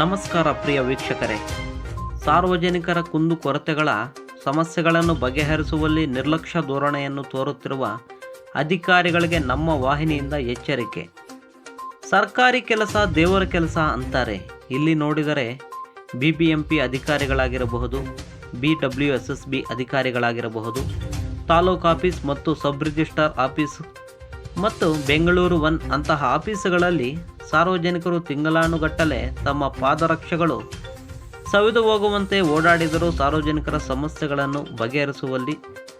ನಮಸ್ಕಾರ ಪ್ರಿಯ ವೀಕ್ಷಕರೇ. ಸಾರ್ವಜನಿಕರ ಕುಂದುಕೊರತೆಗಳ ಸಮಸ್ಯೆಗಳನ್ನು ಬಗೆಹರಿಸುವಲ್ಲಿ ನಿರ್ಲಕ್ಷ್ಯ ಧೋರಣೆಯನ್ನು ತೋರುತ್ತಿರುವ ಅಧಿಕಾರಿಗಳಿಗೆ ನಮ್ಮ ವಾಹಿನಿಯಿಂದ ಎಚ್ಚರಿಕೆ. ಸರ್ಕಾರಿ ಕೆಲಸ ದೇವರ ಕೆಲಸ ಅಂತಾರೆ. ಇಲ್ಲಿ ನೋಡಿದರೆ B B M P ಅಧಿಕಾರಿಗಳಾಗಿರಬಹುದು B W S S B ಅಧಿಕಾರಿಗಳಾಗಿರಬಹುದು, taluk office ಮತ್ತು ಸಬ್ ರಿಜಿಸ್ಟ್ರಾರ್ ಆಫೀಸ್ ಮತ್ತು ಬೆಂಗಳೂರು ಒನ್ ಅಂತಹ ಆಫೀಸುಗಳಲ್ಲಿ ಸಾರ್ವಜನಿಕರು ತಿಂಗಳಾನುಗಟ್ಟಲೆ ತಮ್ಮ ಪಾದರಕ್ಷೆಗಳು ಸವಿದು ಹೋಗುವಂತೆ ಓಡಾಡಿದರೂ ಸಾರ್ವಜನಿಕರ ಸಮಸ್ಯೆಗಳನ್ನು ಬಗೆಹರಿಸುವಲ್ಲಿ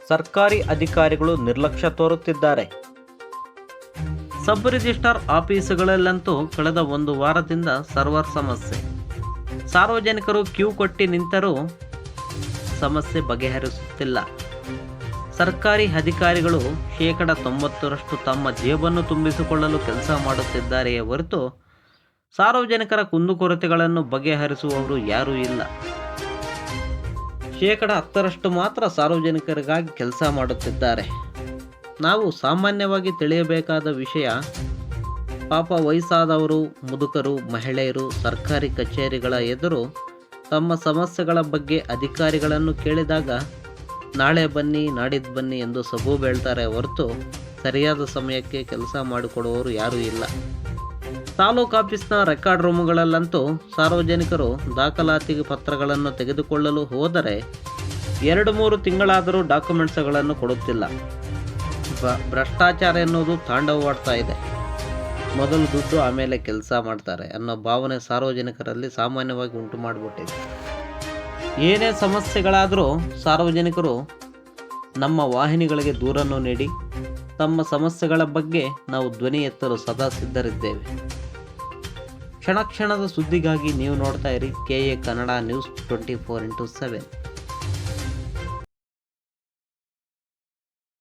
ಸರ್ಕಾರಿ ಅಧಿಕಾರಿಗಳು ನಿರ್ಲಕ್ಷ್ಯ ತೋರುತ್ತಿದ್ದಾರೆ. ಸಬ್ ರಿಜಿಸ್ಟ್ರಾರ್ ಆಫೀಸುಗಳಲ್ಲಂತೂ ಕಳೆದ ಒಂದು ವಾರದಿಂದ ಸರ್ವರ್ ಸಮಸ್ಯೆ. ಸಾರ್ವಜನಿಕರು ಕ್ಯೂ ಕೊಟ್ಟಿ ನಿಂತರೂ ಸಮಸ್ಯೆ ಬಗೆಹರಿಸುತ್ತಿಲ್ಲ. ಸರ್ಕಾರಿ ಅಧಿಕಾರಿಗಳು ಶೇಕಡ ತೊಂಬತ್ತರಷ್ಟು ತಮ್ಮ ಜೇಬನ್ನು ತುಂಬಿಸಿಕೊಳ್ಳಲು ಕೆಲಸ ಮಾಡುತ್ತಿದ್ದಾರೆಯೇ ಹೊರತು ಸಾರ್ವಜನಿಕರ ಕುಂದುಕೊರತೆಗಳನ್ನು ಬಗೆಹರಿಸುವವರು ಯಾರೂ ಇಲ್ಲ. ಶೇಕಡ ಹತ್ತರಷ್ಟು ಮಾತ್ರ ಸಾರ್ವಜನಿಕರಿಗಾಗಿ ಕೆಲಸ ಮಾಡುತ್ತಿದ್ದಾರೆ. ನಾವು ಸಾಮಾನ್ಯವಾಗಿ ತಿಳಿಯಬೇಕಾದ ವಿಷಯ, ಪಾಪ ವಯಸ್ಸಾದವರು, ಮುದುಕರು, ಮಹಿಳೆಯರು, ಸರ್ಕಾರಿ ಕಚೇರಿಗಳ ಎದುರು ತಮ್ಮ ಸಮಸ್ಯೆಗಳ ಬಗ್ಗೆ ಅಧಿಕಾರಿಗಳನ್ನು ಕೇಳಿದಾಗ ನಾಳೆ ಬನ್ನಿ, ನಾಡಿದ್ದು ಬನ್ನಿ ಎಂದು ಸಬು ಹೇಳ್ತಾರೆ ಹೊರತು ಸರಿಯಾದ ಸಮಯಕ್ಕೆ ಕೆಲಸ ಮಾಡಿಕೊಡುವವರು ಯಾರೂ ಇಲ್ಲ. ತಾಲೂಕು ಆಫೀಸ್ನ ರೆಕಾರ್ಡ್ ರೂಮುಗಳಲ್ಲಂತೂ ಸಾರ್ವಜನಿಕರು ದಾಖಲಾತಿ ಪತ್ರಗಳನ್ನು ತೆಗೆದುಕೊಳ್ಳಲು ಹೋದರೆ ಎರಡು ಮೂರು ತಿಂಗಳಾದರೂ ಡಾಕ್ಯುಮೆಂಟ್ಸ್ಗಳನ್ನು ಕೊಡುತ್ತಿಲ್ಲ. ಭ್ರಷ್ಟಾಚಾರ ಎನ್ನುವುದು ತಾಂಡವವಾಡ್ತಾ ಇದೆ. ಮೊದಲು ದುಡ್ಡು ಆಮೇಲೆ ಕೆಲಸ ಮಾಡ್ತಾರೆ ಅನ್ನೋ ಭಾವನೆ ಸಾರ್ವಜನಿಕರಲ್ಲಿ ಸಾಮಾನ್ಯವಾಗಿ ಉಂಟು ಮಾಡಿಬಿಟ್ಟಿದೆ. ಏನೇ ಸಮಸ್ಯೆಗಳಾದರೂ ಸಾರ್ವಜನಿಕರು ನಮ್ಮ ವಾಹಿನಿಗಳಿಗೆ ದೂರನ್ನು ನೀಡಿ, ತಮ್ಮ ಸಮಸ್ಯೆಗಳ ಬಗ್ಗೆ ನಾವು ಧ್ವನಿ ಎತ್ತಲು ಸದಾ ಸಿದ್ಧರಿದ್ದೇವೆ. ಕ್ಷಣ ಕ್ಷಣದ ಸುದ್ದಿಗಾಗಿ ನೀವು ನೋಡ್ತಾ ಇರಿ K A Kannada news twenty four into seven.